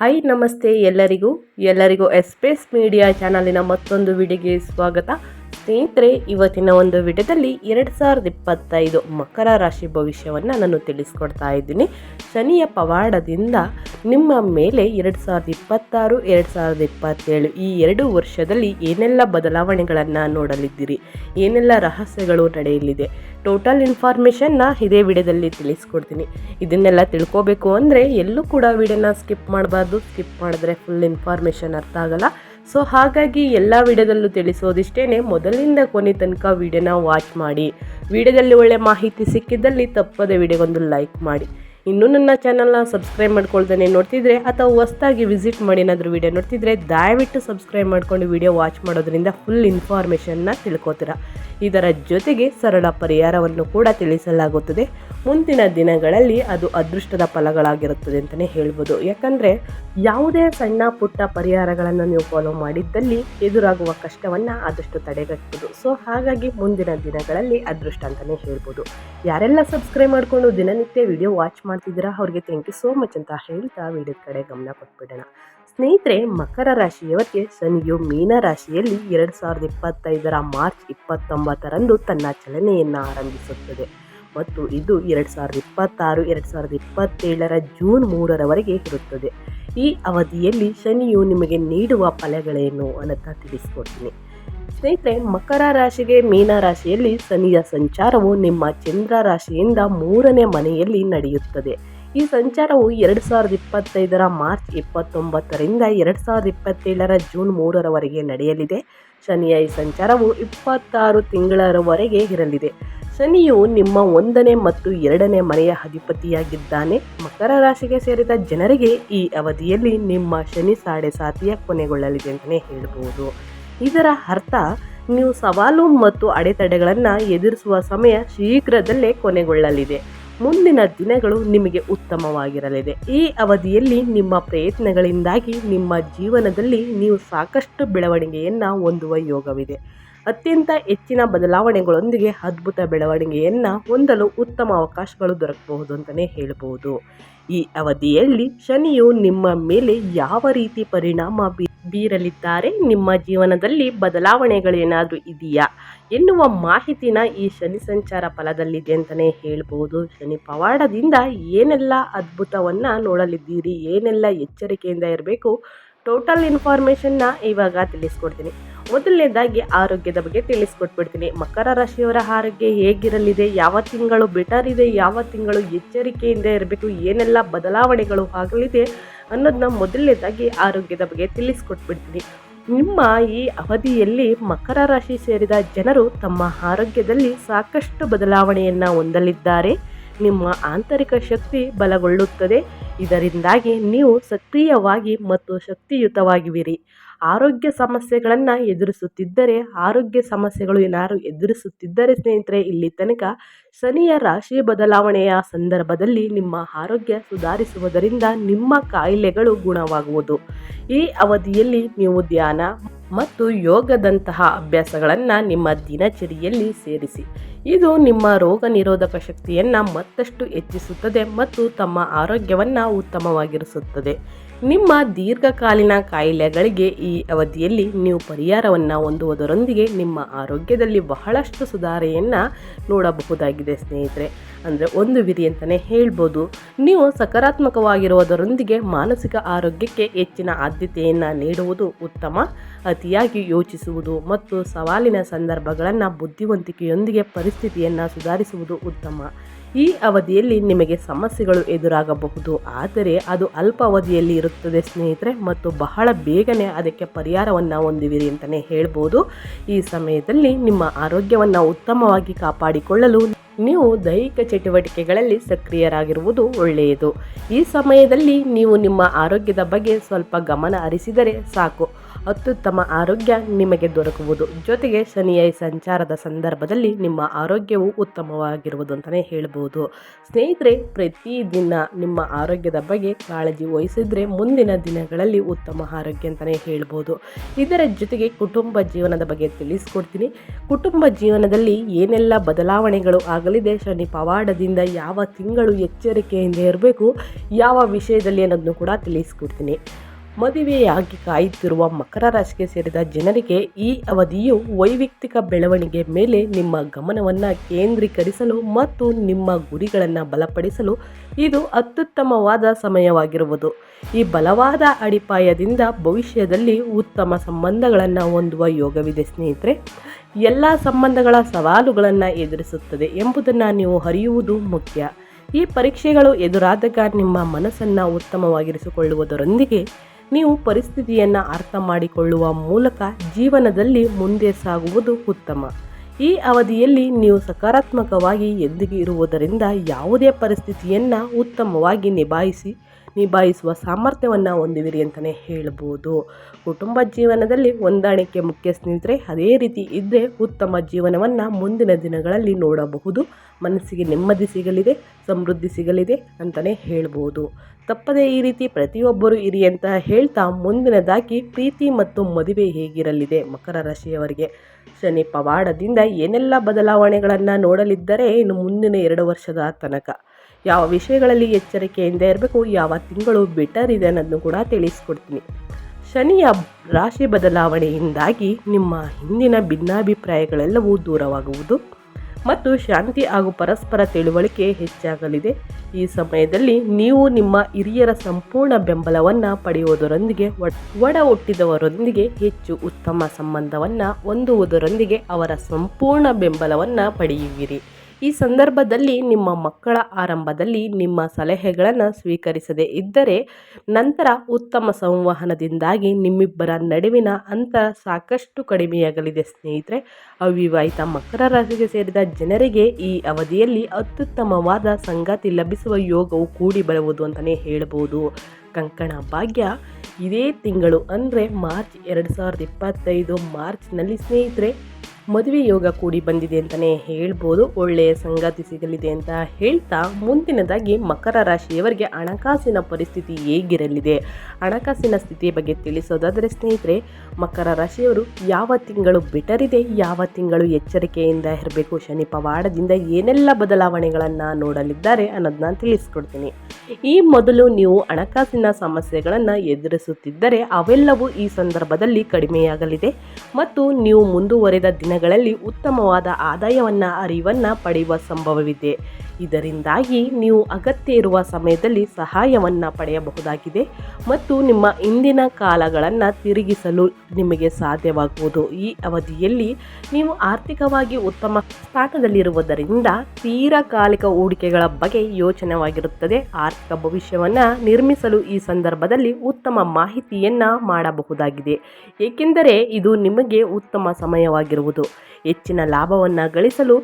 Hi ನಮಸ್ತೆ ಎಲ್ಲರಿಗೂ. ಎಲ್ಲರಿಗೂ ಎಸ್ಪೇಸ್ ಮೀಡಿಯಾ ಚಾನಲಿನ ಮತ್ತೊಂದು ವಿಡಿಯೋಗೆ ಸ್ವಾಗತ. ಸ್ನೇಹಿತರೆ, ಇವತ್ತಿನ ಒಂದು ವಿಡಿಯೋದಲ್ಲಿ ಎರಡು ಸಾವಿರದ ಇಪ್ಪತ್ತೈದು ಮಕರ ರಾಶಿ ಭವಿಷ್ಯವನ್ನು ನಾನು ತಿಳಿಸ್ಕೊಡ್ತಾ ಇದ್ದೀನಿ. ಶನಿಯ ಪವಾಡದಿಂದ ನಿಮ್ಮ ಮೇಲೆ ಎರಡು ಸಾವಿರದ ಇಪ್ಪತ್ತಾರು, ಎರಡು ಸಾವಿರದ ಇಪ್ಪತ್ತೇಳು ಈ ಎರಡು ವರ್ಷದಲ್ಲಿ ಏನೆಲ್ಲ ಬದಲಾವಣೆಗಳನ್ನು ನೋಡಲಿದ್ದೀರಿ? ಏನೆಲ್ಲ ರಹಸ್ಯಗಳು ನಡೆಯಲಿದೆ? ಟೋಟಲ್ ಇನ್ಫಾರ್ಮೇಷನ್ನ ಇದೇ ವಿಡಿಯೋದಲ್ಲಿ ತಿಳಿಸ್ಕೊಡ್ತೀನಿ. ಇದನ್ನೆಲ್ಲ ತಿಳ್ಕೊಬೇಕು ಅಂದರೆ ಎಲ್ಲೂ ಕೂಡ ವಿಡಿಯೋನ ಸ್ಕಿಪ್ ಮಾಡಬಾರ್ದು. ಸ್ಕಿಪ್ ಮಾಡಿದ್ರೆ ಫುಲ್ ಇನ್ಫಾರ್ಮೇಷನ್ ಅರ್ಥ ಆಗಲ್ಲ. ಸೊ ಹಾಗಾಗಿ ಎಲ್ಲ ವಿಡಿಯೋದಲ್ಲೂ ತಿಳಿಸೋದಿಷ್ಟೇ ಮೊದಲಿಂದ ಕೊನೆ ತನಕ ವಿಡಿಯೋನ ವಾಚ್ ಮಾಡಿ. ವಿಡಿಯೋದಲ್ಲಿ ಒಳ್ಳೆ ಮಾಹಿತಿ ಸಿಕ್ಕಿದ್ದಲ್ಲಿ ತಪ್ಪದೆ ವಿಡಿಯೋಗೊಂದು ಲೈಕ್ ಮಾಡಿ. ಇನ್ನೂ ನನ್ನ ಚಾನಲ್ನ ಸಬ್ಸ್ಕ್ರೈಬ್ ಮಾಡ್ಕೊಳ್ದೇನೆ ನೋಡ್ತಿದ್ರೆ, ಅಥವಾ ಹೊಸ್ದಾಗಿ ವಿಸಿಟ್ ಮಾಡಿ ಏನಾದರೂ ವಿಡಿಯೋ ನೋಡ್ತಿದ್ರೆ, ದಯವಿಟ್ಟು ಸಬ್ಸ್ಕ್ರೈಬ್ ಮಾಡ್ಕೊಂಡು ವಿಡಿಯೋ ವಾಚ್ ಮಾಡೋದ್ರಿಂದ ಫುಲ್ ಇನ್ಫಾರ್ಮೇಷನ್ನ ತಿಳ್ಕೊತೀರ. ಇದರ ಜೊತೆಗೆ ಸರಳ ಪರಿಹಾರವನ್ನು ಕೂಡ ತಿಳಿಸಲಾಗುತ್ತದೆ. ಮುಂದಿನ ದಿನಗಳಲ್ಲಿ ಅದು ಅದೃಷ್ಟದ ಫಲಗಳಾಗಿರುತ್ತದೆ ಅಂತಲೇ ಹೇಳ್ಬೋದು. ಯಾಕಂದರೆ ಯಾವುದೇ ಸಣ್ಣ ಪುಟ್ಟ ಪರಿಹಾರಗಳನ್ನು ನೀವು ಫಾಲೋ ಮಾಡಿದ್ದಲ್ಲಿ ಎದುರಾಗುವ ಕಷ್ಟವನ್ನು ಆದಷ್ಟು ತಡೆಗಟ್ಟಬಹುದು ಸೊ ಹಾಗಾಗಿ ಮುಂದಿನ ದಿನಗಳಲ್ಲಿ ಅದೃಷ್ಟ ಅಂತಲೇ ಹೇಳ್ಬೋದು. ಯಾರೆಲ್ಲ ಸಬ್ಸ್ಕ್ರೈಬ್ ಮಾಡಿಕೊಂಡು ದಿನನಿತ್ಯ ವಿಡಿಯೋ ವಾಚ್ ಮಾಡ್ತಿದ್ದೀರಾ, ಅವ್ರಿಗೆ ಥ್ಯಾಂಕ್ ಯು ಸೋ ಮಚ್ ಅಂತ ಹೇಳ್ತಾ ವಿಡಿಯೋದ ಕಡೆ ಗಮನ ಕೊಟ್ಬಿಡೋಣ. ಸ್ನೇಹಿತರೆ, ಮಕರ ರಾಶಿಯವರಿಗೆ ಶನಿಯು ಮೀನ ರಾಶಿಯಲ್ಲಿ ಎರಡು ಸಾವಿರದ ಇಪ್ಪತ್ತೈದರ ಮಾರ್ಚ್ ಇಪ್ಪತ್ತೊಂಬತ್ತರಂದು ತನ್ನ ಚಲನೆಯನ್ನು ಆರಂಭಿಸುತ್ತದೆ. ಮತ್ತು ಇದು ಎರಡು ಸಾವಿರದ ಇಪ್ಪತ್ತಾರು, ಎರಡು ಸಾವಿರದ ಇಪ್ಪತ್ತೇಳರ ಜೂನ್ ಮೂರರವರೆಗೆ ಇರುತ್ತದೆ. ಈ ಅವಧಿಯಲ್ಲಿ ಶನಿಯು ನಿಮಗೆ ನೀಡುವ ಫಲಗಳೇನು ಅನ್ನತಾ ತಿಳಿಸ್ಕೊಡ್ತೀನಿ. ಸ್ನೇಹಿತರೆ, ಮಕರ ರಾಶಿಗೆ ಮೀನ ರಾಶಿಯಲ್ಲಿ ಶನಿಯ ಸಂಚಾರವು ನಿಮ್ಮ ಚಂದ್ರ ರಾಶಿಯಿಂದ ಮೂರನೇ ಮನೆಯಲ್ಲಿ ನಡೆಯುತ್ತದೆ. ಈ ಸಂಚಾರವು ಎರಡು ಸಾವಿರದ ಇಪ್ಪತ್ತೈದರ ಮಾರ್ಚ್ ಇಪ್ಪತ್ತೊಂಬತ್ತರಿಂದ ಎರಡು ಸಾವಿರದ ಇಪ್ಪತ್ತೇಳರ ಜೂನ್ ಮೂರರವರೆಗೆ ನಡೆಯಲಿದೆ. ಶನಿಯ ಈ ಸಂಚಾರವು ಇಪ್ಪತ್ತಾರು ತಿಂಗಳವರೆಗೆ ಇರಲಿದೆ. ಶನಿಯು ನಿಮ್ಮ ಒಂದನೇ ಮತ್ತು ಎರಡನೇ ಮನೆಯ ಅಧಿಪತಿಯಾಗಿದ್ದಾನೆ. ಮಕರ ರಾಶಿಗೆ ಸೇರಿದ ಜನರಿಗೆ ಈ ಅವಧಿಯಲ್ಲಿ ನಿಮ್ಮ ಶನಿ ಸಾಡೆ ಸಾತಿಯ ಕೊನೆಗೊಳ್ಳಲಿದೆ ಅಂತಲೇ ಹೇಳಬಹುದು ಇದರ ಅರ್ಥ, ನೀವು ಸವಾಲು ಮತ್ತು ಅಡೆತಡೆಗಳನ್ನು ಎದುರಿಸುವ ಸಮಯ ಶೀಘ್ರದಲ್ಲೇ ಕೊನೆಗೊಳ್ಳಲಿದೆ. ಮುಂದಿನ ದಿನಗಳು ನಿಮಗೆ ಉತ್ತಮವಾಗಿರಲಿದೆ. ಈ ಅವಧಿಯಲ್ಲಿ ನಿಮ್ಮ ಪ್ರಯತ್ನಗಳಿಂದಾಗಿ ನಿಮ್ಮ ಜೀವನದಲ್ಲಿ ನೀವು ಸಾಕಷ್ಟು ಬೆಳವಣಿಗೆಯನ್ನು ಹೊಂದುವ ಯೋಗವಿದೆ. ಅತ್ಯಂತ ಹೆಚ್ಚಿನ ಬದಲಾವಣೆಗಳೊಂದಿಗೆ ಅದ್ಭುತ ಬೆಳವಣಿಗೆಯನ್ನು ಹೊಂದಲು ಉತ್ತಮ ಅವಕಾಶಗಳು ದೊರಕಬಹುದು ಅಂತಲೇ ಹೇಳಬಹುದು. ಈ ಅವಧಿಯಲ್ಲಿ ಶನಿಯು ನಿಮ್ಮ ಮೇಲೆ ಯಾವ ರೀತಿ ಪರಿಣಾಮ ಬೀರಲಿದ್ದಾರೆ, ನಿಮ್ಮ ಜೀವನದಲ್ಲಿ ಬದಲಾವಣೆಗಳೇನಾದರೂ ಇದೆಯಾ? ಎನ್ನುವ ಮಾಹಿತಿನ ಈ ಶನಿ ಸಂಚಾರ ಫಲದಲ್ಲಿದೆ ಅಂತಲೇ ಹೇಳ್ಬೋದು ಶನಿ ಪವಾಡದಿಂದ ಏನೆಲ್ಲ ಅದ್ಭುತವನ್ನು ನೋಡಲಿದ್ದೀರಿ, ಏನೆಲ್ಲ ಎಚ್ಚರಿಕೆಯಿಂದ ಇರಬೇಕು, ಟೋಟಲ್ ಇನ್ಫಾರ್ಮೇಷನ್ನ ಇವಾಗ ತಿಳಿಸ್ಕೊಡ್ತೀನಿ. ಮೊದಲನೇದಾಗಿ ಆರೋಗ್ಯದ ಬಗ್ಗೆ ತಿಳಿಸ್ಕೊಟ್ಬಿಡ್ತೀನಿ. ಮಕರ ರಾಶಿಯವರ ಆರೋಗ್ಯ ಹೇಗಿರಲಿದೆ? ಯಾವ ತಿಂಗಳು ಬೆಟರ್ ಇದೆ? ಯಾವ ತಿಂಗಳು ಎಚ್ಚರಿಕೆಯಿಂದ ಇರಬೇಕು? ಏನೆಲ್ಲ ಬದಲಾವಣೆಗಳು ಆಗಲಿದೆ ಅನ್ನೋದನ್ನ ಮೊದಲನೇದಾಗಿ ಆರೋಗ್ಯದ ಬಗ್ಗೆ ತಿಳಿಸ್ಕೊಟ್ಬಿಡ್ತೀನಿ. ನಿಮ್ಮ ಈ ಅವಧಿಯಲ್ಲಿ ಮಕರ ರಾಶಿ ಸೇರಿದ ಜನರು ತಮ್ಮ ಆರೋಗ್ಯದಲ್ಲಿ ಸಾಕಷ್ಟು ಬದಲಾವಣೆಯನ್ನು ಹೊಂದಲಿದ್ದಾರೆ. ನಿಮ್ಮ ಆಂತರಿಕ ಶಕ್ತಿ ಬಲಗೊಳ್ಳುತ್ತದೆ. ಇದರಿಂದಾಗಿ ನೀವು ಸಕ್ರಿಯವಾಗಿ ಮತ್ತು ಶಕ್ತಿಯುತವಾಗಿವಿರಿ ಆರೋಗ್ಯ ಸಮಸ್ಯೆಗಳನ್ನು ಎದುರಿಸುತ್ತಿದ್ದರೆ, ಆರೋಗ್ಯ ಸಮಸ್ಯೆಗಳು ಏನಾರು ಎದುರಿಸುತ್ತಿದ್ದರೆ ಸ್ನೇಹಿತರೆ, ಇಲ್ಲಿ ತನಕ ಶನಿಯ ರಾಶಿ ಬದಲಾವಣೆಯ ಸಂದರ್ಭದಲ್ಲಿ ನಿಮ್ಮ ಆರೋಗ್ಯ ಸುಧಾರಿಸುವುದರಿಂದ ನಿಮ್ಮ ಕಾಯಿಲೆಗಳು ಗುಣವಾಗುವುದು. ಈ ಅವಧಿಯಲ್ಲಿ ನೀವು ಧ್ಯಾನ ಮತ್ತು ಯೋಗದಂತಹ ಅಭ್ಯಾಸಗಳನ್ನು ನಿಮ್ಮ ದಿನಚರಿಯಲ್ಲಿ ಸೇರಿಸಿ. ಇದು ನಿಮ್ಮ ರೋಗ ನಿರೋಧಕ ಶಕ್ತಿಯನ್ನು ಮತ್ತಷ್ಟು ಹೆಚ್ಚಿಸುತ್ತದೆ ಮತ್ತು ತಮ್ಮ ಆರೋಗ್ಯವನ್ನು ಉತ್ತಮವಾಗಿರಿಸುತ್ತದೆ. ನಿಮ್ಮ ದೀರ್ಘಕಾಲೀನ ಕಾಯಿಲೆಗಳಿಗೆ ಈ ಅವಧಿಯಲ್ಲಿ ನೀವು ಪರಿಹಾರವನ್ನು ಹೊಂದುವುದರೊಂದಿಗೆ ನಿಮ್ಮ ಆರೋಗ್ಯದಲ್ಲಿ ಬಹಳಷ್ಟು ಸುಧಾರಣೆಯನ್ನು ನೋಡಬಹುದಾಗಿದೆ ಸ್ನೇಹಿತರೆ. ಅಂದರೆ ಒಂದು ವಿಧಿ ಅಂತಲೇ ಹೇಳ್ಬೋದು. ನೀವು ಸಕಾರಾತ್ಮಕವಾಗಿರುವುದರೊಂದಿಗೆ ಮಾನಸಿಕ ಆರೋಗ್ಯಕ್ಕೆ ಹೆಚ್ಚಿನ ಆದ್ಯತೆಯನ್ನು ನೀಡುವುದು ಉತ್ತಮ. ಅತಿಯಾಗಿ ಯೋಚಿಸುವುದು ಮತ್ತು ಸವಾಲಿನ ಸಂದರ್ಭಗಳನ್ನು ಬುದ್ಧಿವಂತಿಕೆಯೊಂದಿಗೆ ಪರಿಸ್ಥಿತಿಯನ್ನು ಸುಧಾರಿಸುವುದು ಉತ್ತಮ. ಈ ಅವಧಿಯಲ್ಲಿ ನಿಮಗೆ ಸಮಸ್ಯೆಗಳು ಎದುರಾಗಬಹುದು, ಆದರೆ ಅದು ಅಲ್ಪಾವಧಿಯಲ್ಲಿ ಇರುತ್ತದೆ ಸ್ನೇಹಿತರೆ, ಮತ್ತು ಬಹಳ ಬೇಗನೆ ಅದಕ್ಕೆ ಪರಿಹಾರವನ್ನು ಹೊಂದಿವಿರಿ ಅಂತಲೇ ಹೇಳ್ಬೋದು. ಈ ಸಮಯದಲ್ಲಿ ನಿಮ್ಮ ಆರೋಗ್ಯವನ್ನು ಉತ್ತಮವಾಗಿ ಕಾಪಾಡಿಕೊಳ್ಳಲು ನೀವು ದೈಹಿಕ ಚಟುವಟಿಕೆಗಳಲ್ಲಿ ಸಕ್ರಿಯರಾಗಿರುವುದು ಒಳ್ಳೆಯದು. ಈ ಸಮಯದಲ್ಲಿ ನೀವು ನಿಮ್ಮ ಆರೋಗ್ಯದ ಬಗ್ಗೆ ಸ್ವಲ್ಪ ಗಮನ ಹರಿಸಿದರೆ ಸಾಕು. ಅತ್ಯುತ್ತಮ ಆರೋಗ್ಯ ನಿಮಗೆ ದೊರಕುವುದು. ಜೊತೆಗೆ ಶನಿಯ ಸಂಚಾರದ ಸಂದರ್ಭದಲ್ಲಿ ನಿಮ್ಮ ಆರೋಗ್ಯವು ಉತ್ತಮವಾಗಿರುವುದು ಅಂತಲೇ ಹೇಳ್ಬೋದು. ಸ್ನೇಹಿತರೆ ಪ್ರತಿದಿನ ನಿಮ್ಮ ಆರೋಗ್ಯದ ಬಗ್ಗೆ ಕಾಳಜಿ ವಹಿಸಿದರೆ ಮುಂದಿನ ದಿನಗಳಲ್ಲಿ ಉತ್ತಮ ಆರೋಗ್ಯ ಅಂತಲೇ ಹೇಳ್ಬೋದು. ಇದರ ಜೊತೆಗೆ ಕುಟುಂಬ ಜೀವನದ ಬಗ್ಗೆ ತಿಳಿಸ್ಕೊಡ್ತೀನಿ. ಕುಟುಂಬ ಜೀವನದಲ್ಲಿ ಏನೆಲ್ಲ ಬದಲಾವಣೆಗಳು ಆಗಲಿದೆ, ಶನಿ ಪವಾಡದಿಂದ ಯಾವ ತಿಂಗಳು ಎಚ್ಚರಿಕೆಯಿಂದ ಇರಬೇಕು, ಯಾವ ವಿಷಯದಲ್ಲಿ ಅನ್ನೋದನ್ನು ಕೂಡ ತಿಳಿಸ್ಕೊಡ್ತೀನಿ. ಮದುವೆಯಾಗಿ ಕಾಯುತ್ತಿರುವ ಮಕರ ರಾಶಿಗೆ ಸೇರಿದ ಜನರಿಗೆ ಈ ಅವಧಿಯು ವೈಯಕ್ತಿಕ ಬೆಳವಣಿಗೆ ಮೇಲೆ ನಿಮ್ಮ ಗಮನವನ್ನು ಕೇಂದ್ರೀಕರಿಸಲು ಮತ್ತು ನಿಮ್ಮ ಗುರಿಗಳನ್ನು ಬಲಪಡಿಸಲು ಇದು ಅತ್ಯುತ್ತಮವಾದ ಸಮಯವಾಗಿರುವುದು. ಈ ಬಲವಾದ ಅಡಿಪಾಯದಿಂದ ಭವಿಷ್ಯದಲ್ಲಿ ಉತ್ತಮ ಸಂಬಂಧಗಳನ್ನು ಹೊಂದುವ ಯೋಗವಿದೆ ಸ್ನೇಹಿತರೆ. ಎಲ್ಲ ಸಂಬಂಧಗಳ ಸವಾಲುಗಳನ್ನು ಎದುರಿಸುತ್ತದೆ ಎಂಬುದನ್ನು ನೀವು ಅರಿಯುವುದು ಮುಖ್ಯ. ಈ ಪರೀಕ್ಷೆಗಳು ಎದುರಾದಾಗ ನಿಮ್ಮ ಮನಸ್ಸನ್ನು ಉತ್ತಮವಾಗಿರಿಸಿಕೊಳ್ಳುವುದರೊಂದಿಗೆ ನೀವು ಪರಿಸ್ಥಿತಿಯನ್ನು ಅರ್ಥ ಮಾಡಿಕೊಳ್ಳುವ ಮೂಲಕ ಜೀವನದಲ್ಲಿ ಮುಂದೆ ಸಾಗುವುದು ಉತ್ತಮ. ಈ ಅವಧಿಯಲ್ಲಿ ನೀವು ಸಕಾರಾತ್ಮಕವಾಗಿ ಎದ್ದಿಗೆ ಇರುವುದರಿಂದ ಯಾವುದೇ ಪರಿಸ್ಥಿತಿಯನ್ನು ಉತ್ತಮವಾಗಿ ನಿಭಾಯಿಸಿ ನಿಭಾಯಿಸುವ ಸಾಮರ್ಥ್ಯವನ್ನು ಹೊಂದಿವಿರಿ ಅಂತಲೇ ಹೇಳ್ಬೋದು. ಕುಟುಂಬ ಜೀವನದಲ್ಲಿ ಹೊಂದಾಣಿಕೆ ಮುಖ್ಯ ಸ್ನೇಹಿತರೆ, ಅದೇ ರೀತಿ ಇದ್ದರೆ ಉತ್ತಮ ಜೀವನವನ್ನು ಮುಂದಿನ ದಿನಗಳಲ್ಲಿ ನೋಡಬಹುದು. ಮನಸ್ಸಿಗೆ ನೆಮ್ಮದಿ ಸಿಗಲಿದೆ, ಸಮೃದ್ಧಿ ಸಿಗಲಿದೆ ಅಂತಲೇ ಹೇಳ್ಬೋದು. ತಪ್ಪದೇ ಈ ರೀತಿ ಪ್ರತಿಯೊಬ್ಬರು ಇರಿ ಅಂತ ಹೇಳ್ತಾ ಮುಂದಿನದಾಗಿ ಪ್ರೀತಿ ಮತ್ತು ಮದುವೆ ಹೇಗಿರಲಿದೆ ಮಕರ ರಾಶಿಯವರಿಗೆ. ಶನಿ ಪವಾಡದಿಂದ ಏನೆಲ್ಲ ಬದಲಾವಣೆಗಳನ್ನು ನೋಡಲಿದ್ದರೆ ಇನ್ನು ಮುಂದಿನ ಎರಡು ವರ್ಷದ ತನಕ. ಯಾವ ವಿಷಯಗಳಲ್ಲಿ ಎಚ್ಚರಿಕೆಯಿಂದ ಇರಬೇಕು, ಯಾವ ತಿಂಗಳು ಬೆಟರ್ ಇದೆ ಅನ್ನೋದನ್ನು ಕೂಡ ತಿಳಿಸ್ಕೊಡ್ತೀನಿ. ಶನಿಯ ರಾಶಿ ಬದಲಾವಣೆಯಿಂದಾಗಿ ನಿಮ್ಮ ಹಿಂದಿನ ಭಿನ್ನಾಭಿಪ್ರಾಯಗಳೆಲ್ಲವೂ ದೂರವಾಗುವುದು ಮತ್ತು ಶಾಂತಿ ಹಾಗೂ ಪರಸ್ಪರ ತಿಳುವಳಿಕೆ ಹೆಚ್ಚಾಗಲಿದೆ. ಈ ಸಮಯದಲ್ಲಿ ನೀವು ನಿಮ್ಮ ಹಿರಿಯರ ಸಂಪೂರ್ಣ ಬೆಂಬಲವನ್ನು ಪಡೆಯುವುದರೊಂದಿಗೆ ಒಡ ಹುಟ್ಟಿದವರೊಂದಿಗೆ ಹೆಚ್ಚು ಉತ್ತಮ ಸಂಬಂಧವನ್ನು ಹೊಂದುವುದರೊಂದಿಗೆ ಅವರ ಸಂಪೂರ್ಣ ಬೆಂಬಲವನ್ನು ಪಡೆಯುವಿರಿ. ಈ ಸಂದರ್ಭದಲ್ಲಿ ನಿಮ್ಮ ಮಕ್ಕಳ ಆರಂಭದಲ್ಲಿ ನಿಮ್ಮ ಸಲಹೆಗಳನ್ನು ಸ್ವೀಕರಿಸದೇ ಇದ್ದರೆ ನಂತರ ಉತ್ತಮ ಸಂವಹನದಿಂದಾಗಿ ನಿಮ್ಮಿಬ್ಬರ ನಡುವಿನ ಅಂತರ ಸಾಕಷ್ಟು ಕಡಿಮೆಯಾಗಲಿದೆ, ಸ್ನೇಹಿತರೆ. ಅವಿವಾಹಿತ ಮಕರ ರಾಶಿಗೆ ಸೇರಿದ ಜನರಿಗೆ ಈ ಅವಧಿಯಲ್ಲಿ ಅತ್ಯುತ್ತಮವಾದ ಸಂಗಾತಿ ಲಭಿಸುವ ಯೋಗವು ಕೂಡಿ ಬರುವುದು ಅಂತಲೇ ಹೇಳಬಹುದು ಕಂಕಣ ಭಾಗ್ಯ, ಇದೇ ತಿಂಗಳು ಅಂದರೆ ಮಾರ್ಚ್ ಎರಡು ಸಾವಿರದ ಇಪ್ಪತ್ತೈದು ಮಾರ್ಚ್ನಲ್ಲಿ, ಸ್ನೇಹಿತರೆ ಮದುವೆ ಯೋಗ ಕೂಡಿ ಬಂದಿದೆ ಅಂತಲೇ ಹೇಳ್ಬೋದು. ಒಳ್ಳೆಯ ಸಂಗಾತಿ ಸಿಗಲಿದೆ ಅಂತ ಹೇಳ್ತಾ ಮುಂದಿನದಾಗಿ ಮಕರ ರಾಶಿಯವರಿಗೆ ಹಣಕಾಸಿನ ಪರಿಸ್ಥಿತಿ ಹೇಗಿರಲಿದೆ? ಹಣಕಾಸಿನ ಸ್ಥಿತಿಯ ಬಗ್ಗೆ ತಿಳಿಸೋದಾದರೆ ಸ್ನೇಹಿತರೆ, ಮಕರ ರಾಶಿಯವರು ಯಾವ ತಿಂಗಳು ಬೆಟರ್ ಇದೆ, ಯಾವ ತಿಂಗಳು ಎಚ್ಚರಿಕೆಯಿಂದ ಇರಬೇಕು, ಶನಿ ಪವಾಡದಿಂದ ಏನೆಲ್ಲ ಬದಲಾವಣೆಗಳನ್ನು ನೋಡಲಿದ್ದಾರೆ ಅನ್ನೋದನ್ನ ತಿಳಿಸ್ಕೊಡ್ತೀನಿ. ಈ ಮೊದಲು ನೀವು ಹಣಕಾಸಿನ ಸಮಸ್ಯೆಗಳನ್ನು ಎದುರಿಸುತ್ತಿದ್ದರೆ ಅವೆಲ್ಲವೂ ಈ ಸಂದರ್ಭದಲ್ಲಿ ಕಡಿಮೆಯಾಗಲಿದೆ. ಮತ್ತು ನೀವು ಮುಂದುವರೆದ ದಿನಗಳಲ್ಲಿ ಉತ್ತಮವಾದ ಆದಾಯವನ್ನು, ಅರಿವನ್ನು ಪಡೆಯುವ ಸಂಭವವಿದೆ. ಇದರಿಂದಾಗಿ ನೀವು ಅಗತ್ಯ ಇರುವ ಸಮಯದಲ್ಲಿ ಸಹಾಯವನ್ನು ಪಡೆಯಬಹುದಾಗಿದೆ ಮತ್ತು ನಿಮ್ಮ ಇಂದಿನ ಕಾಲಗಳನ್ನು ತಿರುಗಿಸಲು ನಿಮಗೆ ಸಾಧ್ಯವಾಗುವುದು. ಈ ಅವಧಿಯಲ್ಲಿ ನೀವು ಆರ್ಥಿಕವಾಗಿ ಉತ್ತಮ ಸ್ಥಾನದಲ್ಲಿರುವುದರಿಂದ ತೀರಕಾಲಿಕ ಹೂಡಿಕೆಗಳ ಬಗ್ಗೆ ಯೋಚನೆವಾಗಿರುತ್ತದೆ. ಆರ್ಥಿಕ ಭವಿಷ್ಯವನ್ನು ನಿರ್ಮಿಸಲು ಈ ಸಂದರ್ಭದಲ್ಲಿ ಉತ್ತಮ ಮಾಹಿತಿಯನ್ನು ಮಾಡಬಹುದಾಗಿದೆ. ಏಕೆಂದರೆ ಇದು ನಿಮಗೆ ಉತ್ತಮ ಸಮಯವಾಗಿರುವುದು. ಹೆಚ್ಚಿನ ಲಾಭವನ್ನು ಗಳಿಸಲು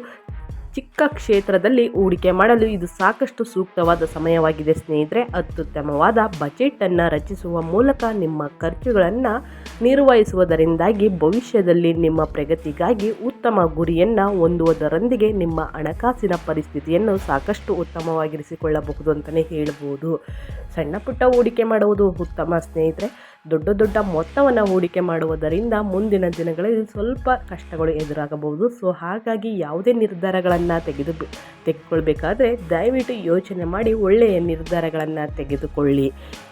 ಚಿಕ್ಕ ಕ್ಷೇತ್ರದಲ್ಲಿ ಹೂಡಿಕೆ ಮಾಡಲು ಇದು ಸಾಕಷ್ಟು ಸೂಕ್ತವಾದ ಸಮಯವಾಗಿದೆ ಸ್ನೇಹಿತರೆ. ಅತ್ಯುತ್ತಮವಾದ ಬಜೆಟನ್ನು ರಚಿಸುವ ಮೂಲಕ ನಿಮ್ಮ ಖರ್ಚುಗಳನ್ನು ನಿರ್ವಹಿಸುವುದರಿಂದಾಗಿ ಭವಿಷ್ಯದಲ್ಲಿ ನಿಮ್ಮ ಪ್ರಗತಿಗಾಗಿ ಉತ್ತಮ ಗುರಿಯನ್ನು ಹೊಂದುವುದರೊಂದಿಗೆ ನಿಮ್ಮ ಹಣಕಾಸಿನ ಪರಿಸ್ಥಿತಿಯನ್ನು ಸಾಕಷ್ಟು ಉತ್ತಮವಾಗಿರಿಸಿಕೊಳ್ಳಬಹುದು ಅಂತಲೇ ಹೇಳ್ಬೋದು. ಸಣ್ಣ ಪುಟ್ಟ ಹೂಡಿಕೆ ಮಾಡುವುದು ಉತ್ತಮ ಸ್ನೇಹಿತರೆ. ದೊಡ್ಡ ದೊಡ್ಡ ಮೊತ್ತವನ್ನು ಹೂಡಿಕೆ ಮಾಡುವುದರಿಂದ ಮುಂದಿನ ದಿನಗಳಲ್ಲಿ ಸ್ವಲ್ಪ ಕಷ್ಟಗಳು ಎದುರಾಗಬಹುದು. ಸೊ ಹಾಗಾಗಿ ಯಾವುದೇ ನಿರ್ಧಾರಗಳನ್ನು ತೆಗೆದು ತೆಗೆದುಕೊಳ್ಬೇಕಾದ್ರೆ ದಯವಿಟ್ಟು ಯೋಚನೆ ಮಾಡಿ ಒಳ್ಳೆಯ ನಿರ್ಧಾರಗಳನ್ನು ತೆಗೆದುಕೊಳ್ಳಿ.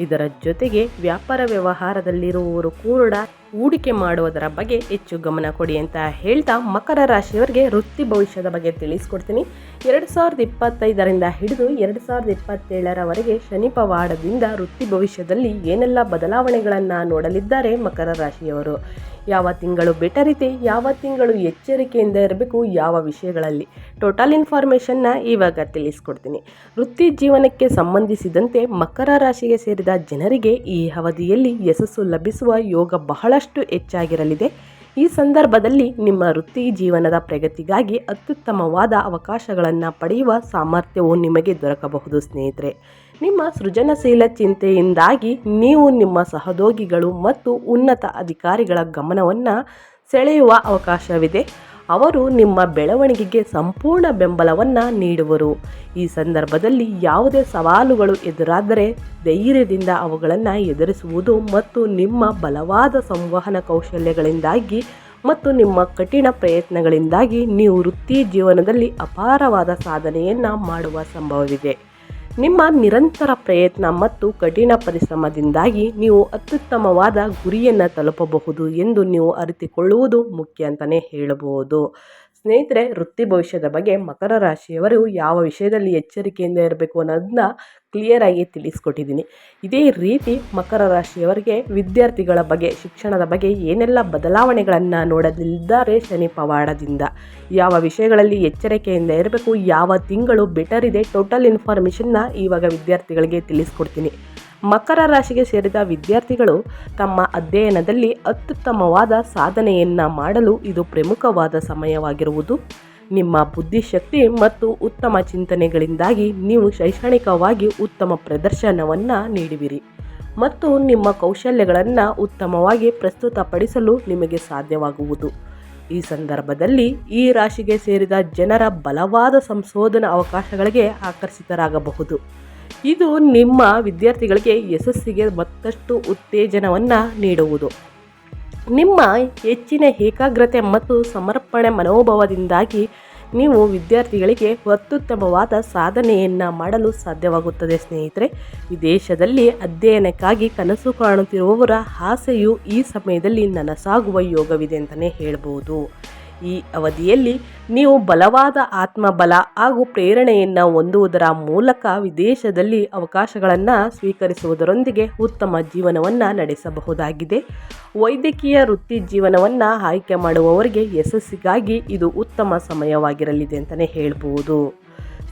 ಇದರ ಜೊತೆಗೆ ವ್ಯಾಪಾರ ವ್ಯವಹಾರದಲ್ಲಿರುವವರು ಕೂಡ ಹೂಡಿಕೆ ಮಾಡುವುದರ ಬಗ್ಗೆ ಹೆಚ್ಚು ಗಮನ ಕೊಡಿ ಅಂತ ಹೇಳ್ತಾ ಮಕರ ರಾಶಿಯವರಿಗೆ ವೃತ್ತಿ ಭವಿಷ್ಯದ ಬಗ್ಗೆ ತಿಳಿಸ್ಕೊಡ್ತೀನಿ. ಎರಡು ಸಾವಿರದ ಇಪ್ಪತ್ತೈದರಿಂದ ಹಿಡಿದು ಎರಡು ಸಾವಿರದ ಇಪ್ಪತ್ತೇಳರವರೆಗೆ ಶನಿ ಪವಾಡದಿಂದ ವೃತ್ತಿ ಭವಿಷ್ಯದಲ್ಲಿ ಏನೆಲ್ಲ ಬದಲಾವಣೆಗಳನ್ನು ನೋಡಲಿದ್ದಾರೆ ಮಕರ ರಾಶಿಯವರು? ಯಾವ ತಿಂಗಳು ಬೆಟರ್ ಇದೆ, ಯಾವ ತಿಂಗಳು ಎಚ್ಚರಿಕೆಯಿಂದ ಇರಬೇಕು, ಯಾವ ವಿಷಯಗಳಲ್ಲಿ. ಟೋಟಲ್ ಇನ್ಫಾರ್ಮೇಷನ್ನ ಇವಾಗ ತಿಳಿಸ್ಕೊಡ್ತೀನಿ. ವೃತ್ತಿ ಜೀವನಕ್ಕೆ ಸಂಬಂಧಿಸಿದಂತೆ ಮಕರ ರಾಶಿಗೆ ಸೇರಿದ ಜನರಿಗೆ ಈ ಅವಧಿಯಲ್ಲಿ ಯಶಸ್ಸು ಲಭಿಸುವ ಯೋಗ ಬಹಳಷ್ಟು ಹೆಚ್ಚಾಗಿರಲಿದೆ. ಈ ಸಂದರ್ಭದಲ್ಲಿ ನಿಮ್ಮ ವೃತ್ತಿ ಜೀವನದ ಪ್ರಗತಿಗಾಗಿ ಅತ್ಯುತ್ತಮವಾದ ಅವಕಾಶಗಳನ್ನು ಪಡೆಯುವ ಸಾಮರ್ಥ್ಯವು ನಿಮಗೆ ದೊರಕಬಹುದು ಸ್ನೇಹಿತರೆ. ನಿಮ್ಮ ಸೃಜನಶೀಲ ಚಿಂತೆಯಿಂದಾಗಿ ನೀವು ನಿಮ್ಮ ಸಹೋದ್ಯೋಗಿಗಳು ಮತ್ತು ಉನ್ನತ ಅಧಿಕಾರಿಗಳ ಗಮನವನ್ನು ಸೆಳೆಯುವ ಅವಕಾಶವಿದೆ. ಅವರು ನಿಮ್ಮ ಬೆಳವಣಿಗೆಗೆ ಸಂಪೂರ್ಣ ಬೆಂಬಲವನ್ನು ನೀಡುವರು. ಈ ಸಂದರ್ಭದಲ್ಲಿ ಯಾವುದೇ ಸವಾಲುಗಳು ಎದುರಾದರೆ ಧೈರ್ಯದಿಂದ ಅವುಗಳನ್ನು ಎದುರಿಸುವುದು ಮತ್ತು ನಿಮ್ಮ ಬಲವಾದ ಸಂವಹನ ಕೌಶಲ್ಯಗಳಿಂದಾಗಿ ಮತ್ತು ನಿಮ್ಮ ಕಠಿಣ ಪ್ರಯತ್ನಗಳಿಂದಾಗಿ ನೀವು ವೃತ್ತಿ ಜೀವನದಲ್ಲಿ ಅಪಾರವಾದ ಸಾಧನೆಯನ್ನು ಮಾಡುವ ಸಂಭವವಿದೆ. ನಿಮ್ಮ ನಿರಂತರ ಪ್ರಯತ್ನ ಮತ್ತು ಕಠಿಣ ಪರಿಶ್ರಮದಿಂದಾಗಿ ನೀವು ಅತ್ಯುತ್ತಮವಾದ ಗುರಿಯನ್ನು ತಲುಪಬಹುದು ಎಂದು ನೀವು ಅರಿತುಕೊಳ್ಳುವುದು ಮುಖ್ಯ ಅಂತಲೇ ಹೇಳಬಹುದು. ಸ್ನೇಹಿತರೆ, ವೃತ್ತಿ ಭವಿಷ್ಯದ ಬಗ್ಗೆ ಮಕರ ರಾಶಿಯವರು ಯಾವ ವಿಷಯದಲ್ಲಿ ಎಚ್ಚರಿಕೆಯಿಂದ ಇರಬೇಕು ಅನ್ನೋದನ್ನ ಕ್ಲಿಯರ್ ಆಗಿ ತಿಳಿಸ್ಕೊಟ್ಟಿದ್ದೀನಿ. ಇದೇ ರೀತಿ ಮಕರ ರಾಶಿಯವರಿಗೆ ವಿದ್ಯಾರ್ಥಿಗಳ ಬಗ್ಗೆ, ಶಿಕ್ಷಣದ ಬಗ್ಗೆ ಏನೆಲ್ಲ ಬದಲಾವಣೆಗಳನ್ನು ನೋಡಲಿದ್ದಾರೆ ಶನಿ ಪವಾಡದಿಂದ. ಯಾವ ವಿಷಯಗಳಲ್ಲಿ ಎಚ್ಚರಿಕೆಯಿಂದ ಇರಬೇಕು, ಯಾವ ತಿಂಗಳು ಬೆಟರ್ ಇದೆ ಟೋಟಲ್ ಇನ್ಫಾರ್ಮೇಷನ್ನ ಇವಾಗ ವಿದ್ಯಾರ್ಥಿಗಳಿಗೆ ತಿಳಿಸ್ಕೊಡ್ತೀನಿ. ಮಕರ ರಾಶಿಗೆ ಸೇರಿದ ವಿದ್ಯಾರ್ಥಿಗಳು ತಮ್ಮ ಅಧ್ಯಯನದಲ್ಲಿ ಅತ್ಯುತ್ತಮವಾದ ಸಾಧನೆಯನ್ನು ಮಾಡಲು ಇದು ಪ್ರಮುಖವಾದ ಸಮಯವಾಗಿರುವುದು. ನಿಮ್ಮ ಬುದ್ಧಿಶಕ್ತಿ ಮತ್ತು ಉತ್ತಮ ಚಿಂತನೆಗಳಿಂದಾಗಿ ನೀವು ಶೈಕ್ಷಣಿಕವಾಗಿ ಉತ್ತಮ ಪ್ರದರ್ಶನವನ್ನು ನೀಡುವಿರಿ ಮತ್ತು ನಿಮ್ಮ ಕೌಶಲ್ಯಗಳನ್ನು ಉತ್ತಮವಾಗಿ ಪ್ರಸ್ತುತಪಡಿಸಲು ನಿಮಗೆ ಸಾಧ್ಯವಾಗುವುದು. ಈ ಸಂದರ್ಭದಲ್ಲಿ ಈ ರಾಶಿಗೆ ಸೇರಿದ ಜನರ ಬಲವಾದ ಸಂಶೋಧನಾ ಅವಕಾಶಗಳಿಗೆ ಆಕರ್ಷಿತರಾಗಬಹುದು. ಇದು ನಿಮ್ಮ ವಿದ್ಯಾರ್ಥಿಗಳಿಗೆ ಯಶಸ್ಸಿಗೆ ಮತ್ತಷ್ಟು ಉತ್ತೇಜನವನ್ನು ನೀಡುವುದು. ನಿಮ್ಮ ಹೆಚ್ಚಿನ ಏಕಾಗ್ರತೆ ಮತ್ತು ಸಮರ್ಪಣೆ ಮನೋಭಾವದಿಂದಾಗಿ ನೀವು ವಿದ್ಯಾರ್ಥಿಗಳಿಗೆ ಅತ್ಯುತ್ತಮವಾದ ಸಾಧನೆಯನ್ನು ಮಾಡಲು ಸಾಧ್ಯವಾಗುತ್ತದೆ ಸ್ನೇಹಿತರೆ. ವಿದೇಶದಲ್ಲಿ ಅಧ್ಯಯನಕ್ಕಾಗಿ ಕನಸು ಕಾಣುತ್ತಿರುವವರ ಆಸೆಯು ಈ ಸಮಯದಲ್ಲಿ ನನಸಾಗುವ ಯೋಗವಿದೆ ಅಂತಲೇ ಹೇಳ್ಬೋದು. ಈ ಅವಧಿಯಲ್ಲಿ ನೀವು ಬಲವಾದ ಆತ್ಮಬಲ ಹಾಗೂ ಪ್ರೇರಣೆಯನ್ನು ಹೊಂದುವುದರ ಮೂಲಕ ವಿದೇಶದಲ್ಲಿ ಅವಕಾಶಗಳನ್ನು ಸ್ವೀಕರಿಸುವುದರೊಂದಿಗೆ ಉತ್ತಮ ಜೀವನವನ್ನು ನಡೆಸಬಹುದಾಗಿದೆ. ವೈದ್ಯಕೀಯ ವೃತ್ತಿ ಜೀವನವನ್ನು ಆಯ್ಕೆ ಮಾಡುವವರಿಗೆ ಯಶಸ್ಸಿಗಾಗಿ ಇದು ಉತ್ತಮ ಸಮಯವಾಗಿರಲಿದೆ ಅಂತಲೇ ಹೇಳ್ಬೋದು.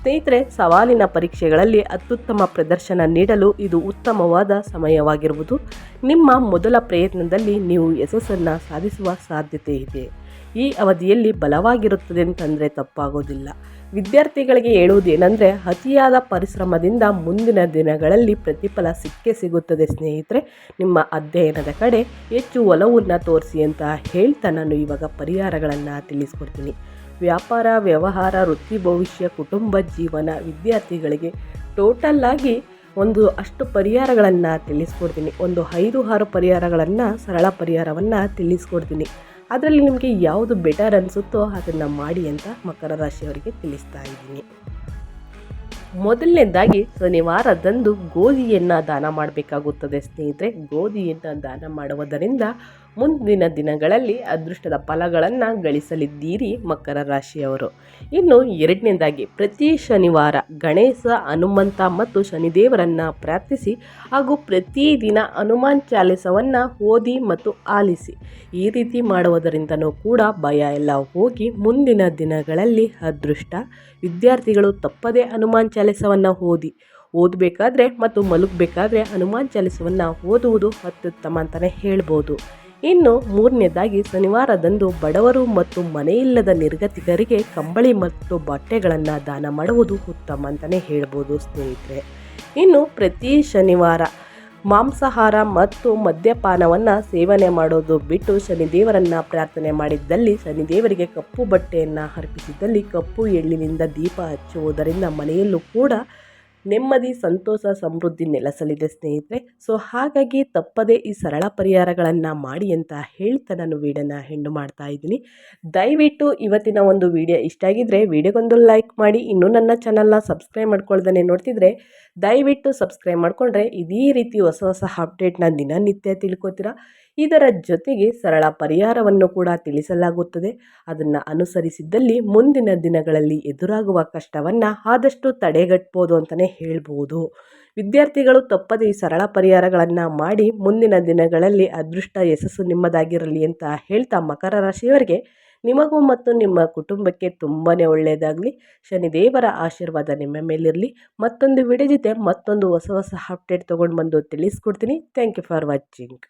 ಸ್ನೇಹಿತರೆ, ಸವಾಲಿನ ಪರೀಕ್ಷೆಗಳಲ್ಲಿ ಅತ್ಯುತ್ತಮ ಪ್ರದರ್ಶನ ನೀಡಲು ಇದು ಉತ್ತಮವಾದ ಸಮಯವಾಗಿರುವುದು. ನಿಮ್ಮ ಮೊದಲ ಪ್ರಯತ್ನದಲ್ಲಿ ನೀವು ಯಶಸ್ಸನ್ನು ಸಾಧಿಸುವ ಸಾಧ್ಯತೆ ಇದೆ. ಈ ಅವಧಿಯಲ್ಲಿ ಬಲವಾಗಿರುತ್ತದೆ ಅಂತಂದರೆ ತಪ್ಪಾಗೋದಿಲ್ಲ. ವಿದ್ಯಾರ್ಥಿಗಳಿಗೆ ಹೇಳುವುದೇನೆಂದರೆ, ಅತಿಯಾದ ಪರಿಶ್ರಮದಿಂದ ಮುಂದಿನ ದಿನಗಳಲ್ಲಿ ಪ್ರತಿಫಲ ಸಿಕ್ಕೇ ಸಿಗುತ್ತದೆ ಸ್ನೇಹಿತರೆ. ನಿಮ್ಮ ಅಧ್ಯಯನದ ಕಡೆ ಹೆಚ್ಚು ಒಲವನ್ನು ತೋರಿಸಿ ಅಂತ ಹೇಳ್ತಾ ನಾನು ಇವಾಗ ಪರಿಹಾರಗಳನ್ನು ತಿಳಿಸ್ಕೊಡ್ತೀನಿ. ವ್ಯಾಪಾರ, ವ್ಯವಹಾರ, ವೃತ್ತಿ, ಭವಿಷ್ಯ, ಕುಟುಂಬ, ಜೀವನ ವಿದ್ಯಾರ್ಥಿಗಳಿಗೆ ಟೋಟಲ್ ಆಗಿ ಒಂದು ಅಷ್ಟು ಪರಿಹಾರಗಳನ್ನು ತಿಳಿಸ್ಕೊಡ್ತೀನಿ. ಒಂದು ಐದು ಆರು ಪರಿಹಾರಗಳನ್ನು ಸರಳ ಪರಿಹಾರವನ್ನು ತಿಳಿಸ್ಕೊಡ್ತೀನಿ. ಅದರಲ್ಲಿ ನಿಮಗೆ ಯಾವುದು ಬೆಟರ್ ಅನಿಸುತ್ತೋ ಅದನ್ನು ಮಾಡಿ ಅಂತ ಮಕರ ರಾಶಿಯವರಿಗೆ ತಿಳಿಸ್ತಾ ಇದ್ದೀನಿ. ಮೊದಲನೇದಾಗಿ ಶನಿವಾರದಂದು ಗೋಧಿಯನ್ನು ದಾನ ಮಾಡಬೇಕಾಗುತ್ತದೆ, ಸ್ನೇಹಿತರೆ. ಗೋಧಿಯನ್ನು ದಾನ ಮಾಡುವುದರಿಂದ ಮುಂದಿನ ದಿನಗಳಲ್ಲಿ ಅದೃಷ್ಟದ ಫಲಗಳನ್ನು ಗಳಿಸಲಿದ್ದೀರಿ ಮಕರ ರಾಶಿಯವರು. ಇನ್ನು ಎರಡನೇದಾಗಿ ಪ್ರತಿ ಶನಿವಾರ ಗಣೇಶ, ಹನುಮಂತ ಮತ್ತು ಶನಿದೇವರನ್ನು ಪ್ರಾರ್ಥಿಸಿ ಹಾಗೂ ಪ್ರತಿದಿನ ಹನುಮಾನ್ ಚಾಲಿಸವನ್ನು ಓದಿ ಮತ್ತು ಆಲಿಸಿ. ಈ ರೀತಿ ಮಾಡುವುದರಿಂದನೂ ಕೂಡ ಭಯ ಎಲ್ಲ ಹೋಗಿ ಮುಂದಿನ ದಿನಗಳಲ್ಲಿ ಅದೃಷ್ಟ. ವಿದ್ಯಾರ್ಥಿಗಳು ತಪ್ಪದೇ ಹನುಮಾನ್ ಚಾಲಿಸವನ್ನು ಓದಿ, ಓದಬೇಕಾದ್ರೆ ಮತ್ತು ಮಲಗಬೇಕಾದ್ರೆ ಹನುಮಾನ್ ಚಾಲಿಸವನ್ನು ಓದುವುದು ಅತ್ಯುತ್ತಮ ಅಂತಲೇ ಹೇಳ್ಬೋದು. ಇನ್ನು ಮೂರನೇದಾಗಿ, ಶನಿವಾರದಂದು ಬಡವರು ಮತ್ತು ಮನೆಯಿಲ್ಲದ ನಿರ್ಗತಿಕರಿಗೆ ಕಂಬಳಿ ಮತ್ತು ಬಟ್ಟೆಗಳನ್ನು ದಾನ ಮಾಡುವುದು ಉತ್ತಮ ಅಂತಲೇ ಹೇಳ್ಬೋದು ಸ್ನೇಹಿತರೆ. ಇನ್ನು ಪ್ರತಿ ಶನಿವಾರ ಮಾಂಸಾಹಾರ ಮತ್ತು ಮದ್ಯಪಾನವನ್ನು ಸೇವನೆ ಮಾಡೋದು ಬಿಟ್ಟು ಶನಿದೇವರನ್ನು ಪ್ರಾರ್ಥನೆ ಮಾಡಿದ್ದಲ್ಲಿ ಶನಿದೇವರಿಗೆ ಕಪ್ಪು ಬಟ್ಟೆಯನ್ನು ಅರ್ಪಿಸಿದ್ದಲ್ಲಿ ಕಪ್ಪು ಎಳ್ಳಿನಿಂದ ದೀಪ ಹಚ್ಚುವುದರಿಂದ ಮನೆಯಲ್ಲೂ ಕೂಡ ನೆಮ್ಮದಿ, ಸಂತೋಷ, ಸಮೃದ್ಧಿ ನೆಲೆಸಲಿದೆ ಸ್ನೇಹಿತರೆ. ಸೊ ಹಾಗಾಗಿ ತಪ್ಪದೇ ಈ ಸರಳ ಪರಿಹಾರಗಳನ್ನು ಮಾಡಿ ಅಂತ ಹೇಳ್ತಾ ನಾನು ವೀಡಿಯೋನ ಹೆಣ್ಣು ಮಾಡ್ತಾ ಇದ್ದೀನಿ. ದಯವಿಟ್ಟು ಇವತ್ತಿನ ಒಂದು ವಿಡಿಯೋ ಇಷ್ಟ ಆಗಿದ್ದರೆ ವಿಡಿಯೋಗೊಂದು ಲೈಕ್ ಮಾಡಿ, ಇನ್ನೂ ನನ್ನ ಚಾನಲ್ನ ಸಬ್ಸ್ಕ್ರೈಬ್ ಮಾಡ್ಕೊಳ್ದೇ ನೋಡ್ತಿದ್ರೆ, ದಯವಿಟ್ಟು ಸಬ್ಸ್ಕ್ರೈಬ್ ಮಾಡಿಕೊಂಡ್ರೆ ಇದೇ ರೀತಿ ಹೊಸ ಹೊಸ ಅಪ್ಡೇಟ್ನ ದಿನನಿತ್ಯ ತಿಳ್ಕೊತೀರಾ? ಇದರ ಜೊತೆಗೆ ಸರಳ ಪರಿಹಾರವನ್ನು ಕೂಡ ತಿಳಿಸಲಾಗುತ್ತದೆ. ಅದನ್ನು ಅನುಸರಿಸಿದ್ದಲ್ಲಿ ಮುಂದಿನ ದಿನಗಳಲ್ಲಿ ಎದುರಾಗುವ ಕಷ್ಟವನ್ನು ಆದಷ್ಟು ತಡೆಗಟ್ಬೋದು ಅಂತಲೇ ಹೇಳ್ಬೋದು. ವಿದ್ಯಾರ್ಥಿಗಳು ತಪ್ಪದೆ ಈ ಸರಳ ಪರಿಹಾರಗಳನ್ನು ಮಾಡಿ ಮುಂದಿನ ದಿನಗಳಲ್ಲಿ ಅದೃಷ್ಟ ಯಶಸ್ಸು ನಿಮ್ಮದಾಗಿರಲಿ ಅಂತ ಹೇಳ್ತಾ ಮಕರ ರಾಶಿಯವರಿಗೆ ನಿಮಗೂ ಮತ್ತು ನಿಮ್ಮ ಕುಟುಂಬಕ್ಕೆ ತುಂಬಾ ಒಳ್ಳೆಯದಾಗಲಿ ಶನಿದೇವರ ಆಶೀರ್ವಾದ ನಿಮ್ಮ ಮೇಲಿರಲಿ. ಮತ್ತೊಂದು ವಿಡಿಯೋ ಜೊತೆ ಮತ್ತೊಂದು ಹೊಸ ಹೊಸ ಅಪ್ಡೇಟ್ ತೊಗೊಂಡು ಬಂದು ತಿಳಿಸ್ಕೊಡ್ತೀನಿ. Thank you for watching